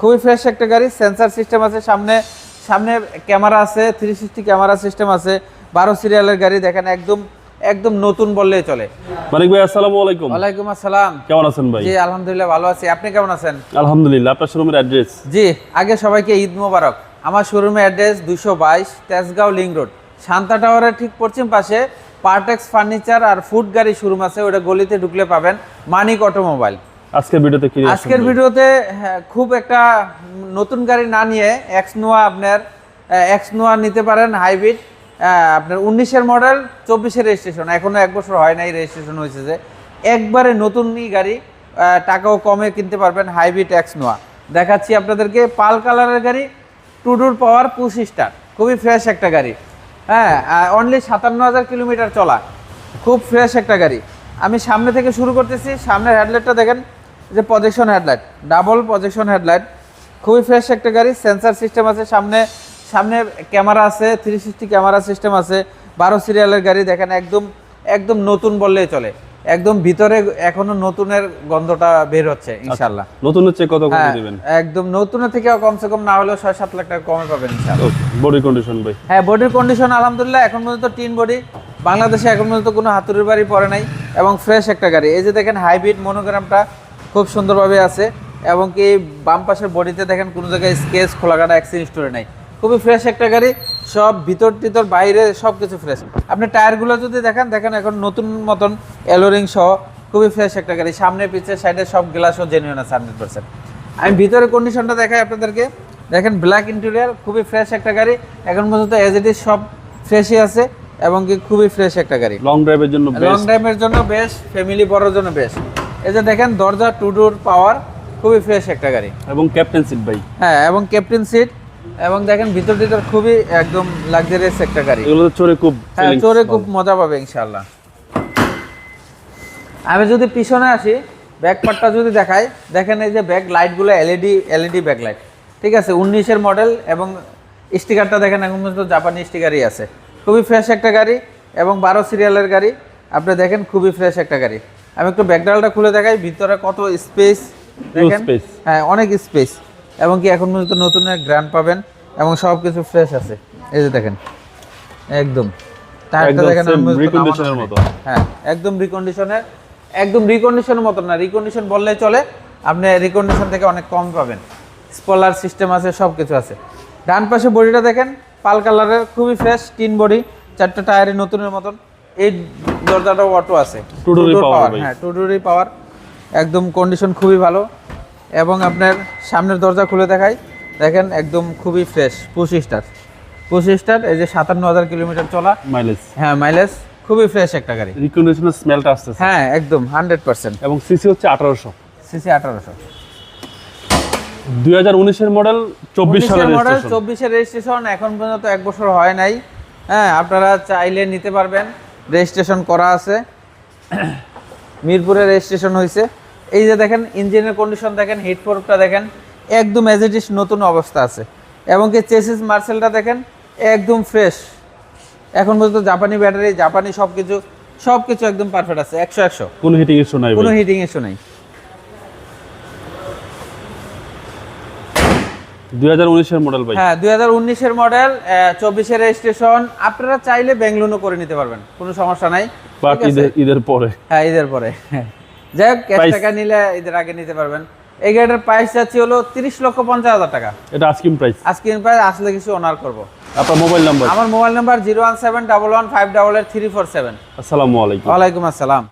খুবই ফ্রেশ একটা গাড়ি সেন্সার সিস্টেম আছে সামনে সামনে ক্যামেরা আছে থ্রি সিক্সটি ক্যামেরা সিস্টেম আছে বারো সিরিয়ালের গাড়ি দেখেন একদম একদম নতুন বললেই চলে। মানিক ভাই আসসালামু আলাইকুম। ওয়ালাইকুম আসসালাম। কেমন আছেন ভাই? জি আলহামদুলিল্লাহ ভালো আছি। আপনি কেমন আছেন? আলহামদুলিল্লাহ আপনার শোরুমের অ্যাড্রেস জি আগে সবাইকে ঈদ মোবারক। আমার শোরুমের অ্যাড্রেস দুশো বাইশ তেজগাঁও লিং রোড। শান্তা টাওয়ারের ঠিক পশ্চিম পাশে পার্টেক্স ফার্নিচার আর ফুড গাড়ি শোরুম আছে ওটা গলিতে ঢুকলে পাবেন মানিক অটোমোবাইল। আজকের ভিডিওতে কি আজকের ভিডিওতে হ্যাঁ, খুব একটা নতুন গাড়ি না নিয়ে এক্স নোয়া আপনার এক্স নোয়া নিতে পারেন হাইব্রিড আপনার উনিশের মডেল চব্বিশের রেজিস্ট্রেশন এখনও এক বছর হয় নাই রেজিস্ট্রেশন হয়েছে যে। একবারে নতুনই গাড়ি টাকাও কমে কিনতে পারবেন হাইব্রিড এক্স নোয়া দেখাচ্ছি আপনাদেরকে পাল কালারের গাড়ি টুডুর পাওয়ার পুশ স্টার। খুবই ফ্রেশ একটা গাড়ি। হ্যাঁ অনলি সাতান্ন হাজার কিলোমিটার চলা। খুব ফ্রেশ একটা গাড়ি। আমি সামনে থেকে শুরু করতেছি সামনের হেডলাইটটা দেখেন। যে projection headlight double projection headlight খুবই ফ্রেশ একটা গাড়ি সেন্সার সিস্টেম আছে সামনে সামনে ক্যামেরা আছে থ্রি সিক্সটি ক্যামেরা সিস্টেম আছে বারো সিরিয়ালের গাড়ি দেখেন একদম একদম নতুন বললেই চলে। একদম ভিতরে এখনও নতুনের গন্ধটা বের হচ্ছে ইনশাল্লাহ নতুন হচ্ছে কত করে হ্যাঁ, দিবেন? একদম নতুনের থেকে কমসে কম না হলেও ছয় সাত লাখ টাকা কমে পাবেন ইনশাল্লাহ বডি কন্ডিশন ভাই। হ্যাঁ বডির কন্ডিশন আলহামদুলিল্লাহ এখন পর্যন্ত টিন বডি বাংলাদেশে এখন পর্যন্ত কোনো হাতুড়ির বাড়ি পড়ে নাই এবং ফ্রেশ একটা গাড়ি। এই যে দেখেন হাইব্রিড মনোগ্রামটা খুব সুন্দরভাবে আছে এবং কি বাম পাশের বডিতে দেখেন কোনো জায়গায় স্কেচ খোলাকাটা অ্যাক্সিডেন্ট স্টোরে নাই। খুবই ফ্রেশ একটা গাড়ি সব ভিতর টিতর বাইরে সব কিছু ফ্রেশ আপনি টায়ারগুলো যদি দেখেন দেখেন এখন নতুন মতন এলোরিং সহ খুবই ফ্রেশ একটা গাড়ি। সামনে পিছে সাইডে সব গ্লাসও জেনুইন আছে হান্ড্রেড পার্সেন্ট আমি ভিতরে কন্ডিশনটা দেখাই আপনাদেরকে। দেখেন ব্ল্যাক ইন্টেরিয়ার খুবই ফ্রেশ একটা গাড়ি। এখন পর্যন্ত এজ ইট ইজ সব ফ্রেশই আছে এবং কি খুবই ফ্রেশ একটা গাড়ি। লং ড্রাইভের জন্য লং ড্রাইভের জন্য বেশ ফ্যামিলি বড়র জন্য বেস্ট এই যে দেখেন দরজা টু ডোর পাওয়ার খুবই ফ্রেশ একটা গাড়ি। এবং ক্যাপ্টেন সিট ভাই। হ্যাঁ এবং ক্যাপ্টেন সিট এবং দেখেন ভিতর ভিতর খুবই একদম লাক্সারিয়াস একটা গাড়ি। এগুলো চড়ে খুব হ্যাঁ চড়ে খুব মজা পাবে ইনশাল্লাহ আমি যদি পিছনে আসি ব্যাক পার্টটা যদি দেখাই দেখেন এই যে ব্যাক লাইটগুলো এলইডি এলইডি ব্যাক লাইট ঠিক আছে উনিশের মডেল এবং স্টিকারটা দেখেন এখন পর্যন্ত জাপানি স্টিকারই আছে। খুবই ফ্রেশ একটা গাড়ি এবং বারো সিরিয়ালের গাড়ি। আপনি দেখেন খুবই ফ্রেশ একটা গাড়ি। আমি একটু ব্যাকডালটা খুলে দেখাই ভিতরে কত স্পেস দেখেন? হ্যাঁ অনেক স্পেস এবং কি এখন পর্যন্ত নতুন গ্র্যান্ড পাবেন এবং সব কিছু ফ্রেশ আছে। এই যে দেখেন একদম। টায়ারটা দেখেন নেই। মতো। হ্যাঁ একদম রিকন্ডিশনের একদম রিকন্ডিশনের মতো না রিকন্ডিশন বললেই চলে আপনি রিকন্ডিশন থেকে অনেক কম পাবেন। স্পলার সিস্টেম আছে সব কিছু আছে। ডান পাশে বডিটা দেখেন পাল কালারের খুবই ফ্রেশ টিন বডি চারটা টায়ারে নতুনের মতন। এই দরজাটাও অটো আছে। হ্যাঁ টু পাওয়ার একদম কন্ডিশন খুবই ভালো। এবং আপনার সামনের দরজা খুলে দেখাই। দেখেন একদম খুবই ফ্রেশ পঁচিশ স্টার পঁচিশ স্টার এই যে সাতান্ন হাজার কিলোমিটার চলা। মাইলেজ হ্যাঁ মাইলেজ খুবই ফ্রেশ একটা গাড়ি। রিকন্ডিশনের স্মেলটা আসতেছে। হ্যাঁ একদম হান্ড্রেড পার্সেন্ট এবং সিসি হচ্ছে আঠারোশো। সিসি আঠারোশো। দুই হাজার উনিশের মডেল চব্বিশ সালের মডেল registration। চব্বিশের রেজিস্ট্রেশন এখন পর্যন্ত এক বছর হয় নাই। হ্যাঁ আপনারা চাইলে নিতে পারবেন। রেজিস্ট্রেশন করা আছে। মিরপুরে রেজিস্ট্রেশন হয়েছে। এই যে দেখেন ইঞ্জিনের কন্ডিশন দেখেন হিট প্রুফটা দেখেন একদম এজিটিস নতুন অবস্থা আছে। এবং কি চেসিস মার্সেলটা দেখেন একদম ফ্রেশ এখন পর্যন্ত জাপানি ব্যাটারি জাপানি সব কিছু সব কিছু একদম পারফেক্ট আছে একশো একশো। কোনো হিটিং ইস্যু নাই কোনো হিটিং ইস্যু নেই। দুই হাজার উনিশের মডেল ভাই। হ্যাঁ দুই হাজার উনিশের মডেল চব্বিশের রেজিস্ট্রেশন আপনারা চাইলে ব্যাংলোনও করে নিতে পারবেন কোনো সমস্যা নাই। বাট? ঈদের পরে। হ্যাঁ ঈদের পরে। যাই হোক ক্যাশ টাকা নিলে ঈদের আগে নিতে পারবেন। এই গাড়িটার প্রাইস যাচ্ছে হলো তিরিশ লক্ষ পঞ্চাশ হাজার টাকা। এটা আস্কিং প্রাইস প্রাইস আসলে কিছু অনার করব। আপনার মোবাইল নাম্বার আমার mobile number zero one seven double one five double eight three four seven আসসালামু আলাইকুম। আসসালাম।